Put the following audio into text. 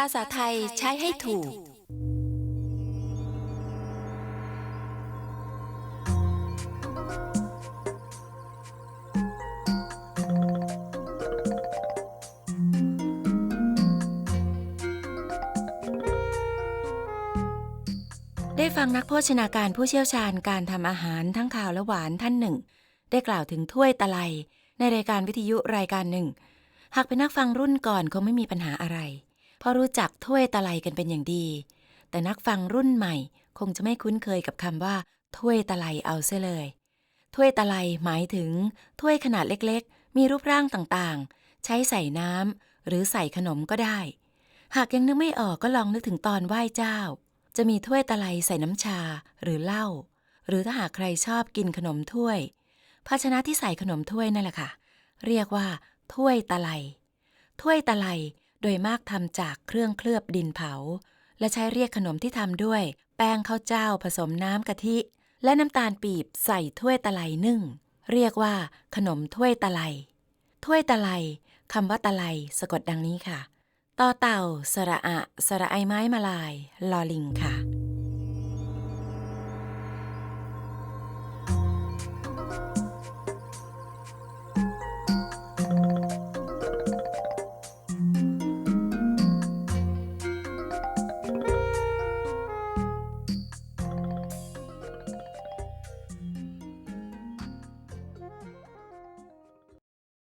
ภาษาไทยใช้ให้ถูก ได้ฟังนักโภชนาการผู้เชี่ยวชาญการทำอาหารทั้งข่าวและหวานท่านหนึ่ง ได้กล่าวถึงถ้วยตะไลในรายการวิทยุรายการหนึ่ง หากเป็นนักฟังรุ่นก่อนคงไม่มีปัญหาอะไร พราะรู้จักถ้วยตะไลกันเป็นอย่างดี แต่นักฟังรุ่นใหม่ คงจะไม่คุ้นเคยกับคำว่า ถ้วยตะไลเอาเสียเลย ถ้วยตะไลหมายถึง ถ้วยขนาดเล็กๆ มีรูปร่างต่างๆ ใช้ใส่น้ำหรือใส่ขนมก็ได้ หากยังนึกไม่ออกก็ลองนึกถึงตอนไหว้เจ้า จะมีถ้วยตะไลใส่น้ำชาหรือเหล้าหรือถ้าหากใครชอบกินขนมถ้วย ภาชนะที่ใส่ขนมถ้วยนั่นแหละค่ะ เรียกว่า ถ้วยตะไลถ้วยตะไล โดยมากทำจากเครื่องเคลือบดินเผา และใช้เรียกขนมที่ทำด้วย แป้งข้าวเจ้าผสมน้ำกะทิ และน้ำตาลปีบใส่ถ้วยตะไลนึ่ง เรียกว่า ขนมถ้วยตะไลถ้วยตะไลคำว่าตะไลสะกดดังนี้ค่ะต่อเต่า สระอะ สระไอไม้มาลาย ลอลิงค่ะ